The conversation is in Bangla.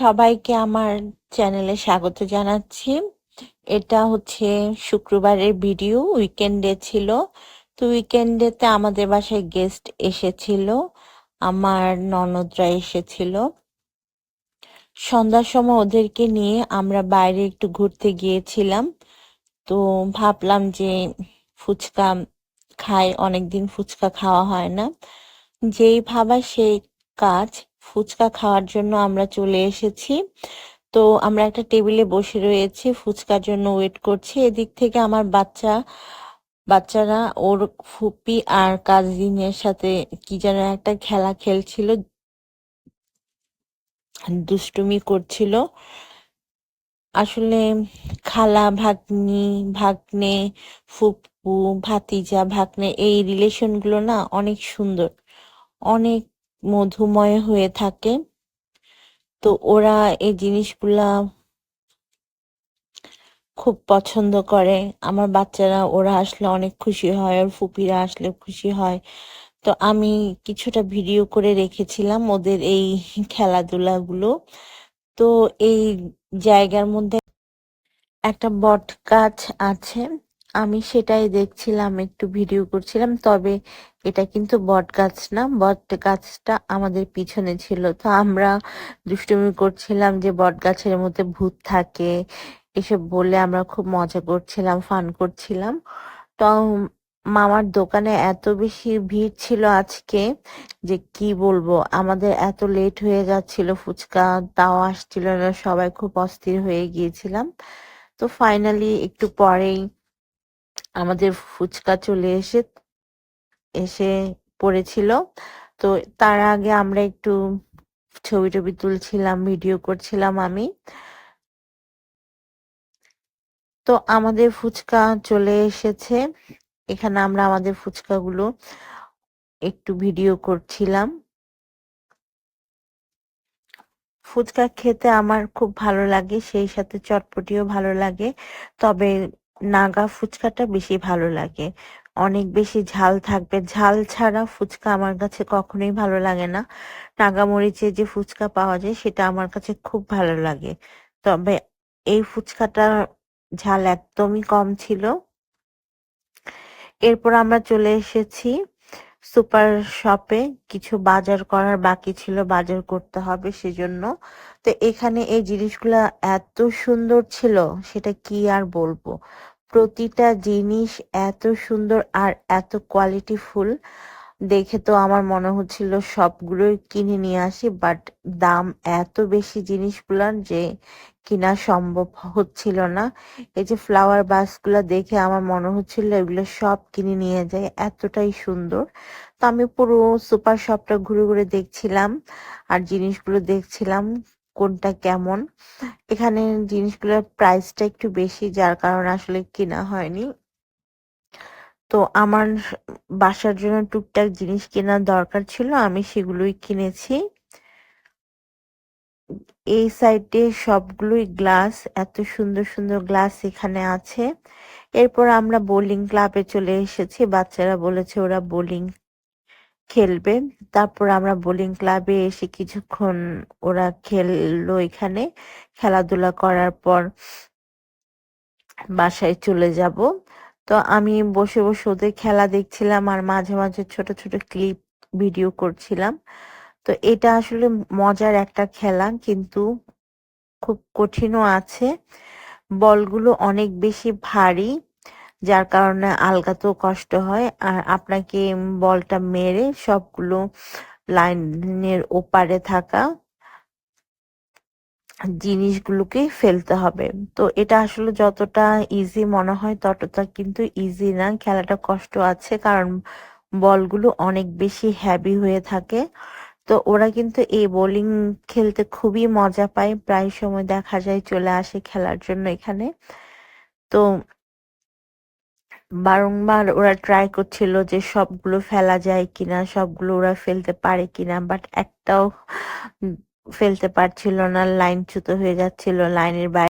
সবাইকে আমার চ্যানেলে স্বাগত জানাচ্ছি। এটা হচ্ছে শুক্রবারের ভিডিও, উইকেন্ডে ছিল। তো উইকেন্ডেতে আমাদের বাসায় গেস্ট এসেছিল, আমার ননদরা এসেছিল। সন্ধ্যার সময় ওদেরকে নিয়ে আমরা বাইরে একটু ঘুরতে গিয়েছিলাম। তো ভাবলাম যে ফুচকা খাই, অনেকদিন ফুচকা খাওয়া হয় না। যেই ভাবা সেই কাজ। ফুচকা খাওয়ার জন্য আমরা চলে এসেছি। তো আমরা একটা টেবিলে বসে রয়েছি, ফুচকার জন্য ওয়েট করছি। এদিক থেকে আমার বাচ্চা, বাচ্চারা, ওর ফুপি আর কাজিনের সাথে কি যেন একটা খেলা খেলছিল, দুষ্টুমি করছিল। আসলে খালা, ভাগ্নি, ভাগ্নে, ফুপু, ভাতিজা, ভাগ্নে, এই রিলেশনগুলো না অনেক সুন্দর, অনেক মধুময় হয়ে থাকে। তো ওরা এই জিনিসগুলা খুব পছন্দ করে। আমার বাচ্চারা, ওরা আসলে অনেক খুশি হয়, ওর ফুপিরা আসলে খুশি হয়। তো আমি কিছুটা ভিডিও করে রেখেছিলাম ওদের এই খেলাধুলাগুলো। তো এই জায়গার মধ্যে একটা বট গাছ আছে। আমি সেটাই দেখছিলাম, একটু ভিডিও করছিলাম। তবে এটা কিন্তু বট গাছ না, বট গাছটা আমাদের পিছনে ছিল। তো আমরা দুষ্টুমি করছিলাম যে বট গাছের মধ্যে ভূত থাকে, এসব বলে আমরা খুব মজা করছিলাম, ফান করছিলাম। তো মামার দোকানে এত বেশি ভিড় ছিল আজকে যে কি বলব, আমাদের এত লেট হয়ে যাচ্ছিল, ফুচকা তাও আসছিল না, সবাই খুব অস্থির হয়ে গিয়েছিলাম। তো ফাইনালি একটু পরেই আমাদের ফুচকা চলে এসে এসে পড়েছিল। তো তার আগে আমরা একটু ছবি টবি তুলছিলাম, ভিডিও করছিলাম আমি। তো আমাদের ফুচকা চলে এসেছে। এখানে আমরা আমাদের ফুচকাগুলো একটু ভিডিও করছিলাম। ফুচকা খেতে আমার খুব ভালো লাগে, সেই সাথে চটপটিও ভালো লাগে। তবে নাগা ফুচকাটা বেশি ভালো লাগে। অনেক বেশি ঝাল থাকবে। ঝাল ছাড়া ফুচকা আমার কাছে কখনোই ভালো লাগে না। নাগা মরিচে যে ফুচকা পাওয়া যায়, সেটা আমার কাছে খুব ভালো লাগে। তবে এই ফুচকাটা ঝাল একদমই কম ছিল। এরপর আমরা চলে এসেছি সুপার শপে। কিছু বাজার করার বাকি ছিল, বাজার করতে হবে সেজন্য। তো এখানে এই জিনিসগুলা এত সুন্দর ছিল, সেটা কি আর বলব? প্রতিটা জিনিস এত সুন্দর আর এত কোয়ালিটি ফুল দেখে তো আমার মনে হচ্ছিল সবগুলোই কিনে নিয়ে আসি বাট দাম এত বেশি জিনিসগুলার যে কিনা সম্ভব হচ্ছিল না। এই যে ফ্লাওয়ার বাসগুলা দেখে আমার মনে হচ্ছিল এগুলো সব কিনে নিয়ে যায় এতটাই সুন্দর। তো আমি পুরো সুপার শপটা ঘুরে ঘুরে দেখছিলাম আর জিনিসগুলো দেখছিলাম। কোনটা কেমন? এখানে জিনিসগুলোর প্রাইসটা একটু বেশি, যার কারণে আসলে কেনা হয়নি। তো আমার বাসার জন্য টুকটাক জিনিস কেনার দরকার ছিল, আমি সেগুলোই কিনেছি। এই সাইডে সবগুলোই গ্লাস এত সুন্দর সুন্দর গ্লাস এখানে আছে। এরপর আমরা বোলিং ক্লাবে চলে এসেছি, বাচ্চারা বলেছে ওরা বোলিং খেলবে। তারপর আমরা বোলিং ক্লাবে এসে কিছুক্ষণ ওরা খেললো এখানে। খেলাধুলা করার পর বাসায় চলে যাব। তো আমি বসে বসে ওদের খেলা দেখছিলাম আর মাঝে মাঝে ছোট ছোট ক্লিপ ভিডিও করছিলাম। তো এটা আসলে মজার একটা খেলা কিন্তু খুব কঠিনও আছে। বলগুলো অনেক বেশি ভারী। যার কারণে আলগাতেও কষ্ট হয়। আর আপনাকে বলটা মেরে সবগুলো লাইনের ওপারে থাকা জিনিসগুলোকে ফেলতে হবে। তো এটা আসলে যতটা ইজি মনে হয় ততটা কিন্তু ইজি না। খেলাটা কষ্ট আছে কারণ বলগুলো অনেক বেশি হ্যাভি হয়ে থাকে। তো ওরা কিন্তু এই বোলিং খেলতে খুবই মজা পায়। প্রায় সময় দেখা যায় চলে আসে খেলার জন্য এখানে। তো বারংবার ওরা ট্রাই করছিল যে সবগুলো ফেলা যায় কিনা, সবগুলো ওরা ফেলতে পারে কিনা বাট একটাও ফেলতে পারছিল না লাইন চ্যুত হয়ে যাচ্ছিল লাইনের বাইরে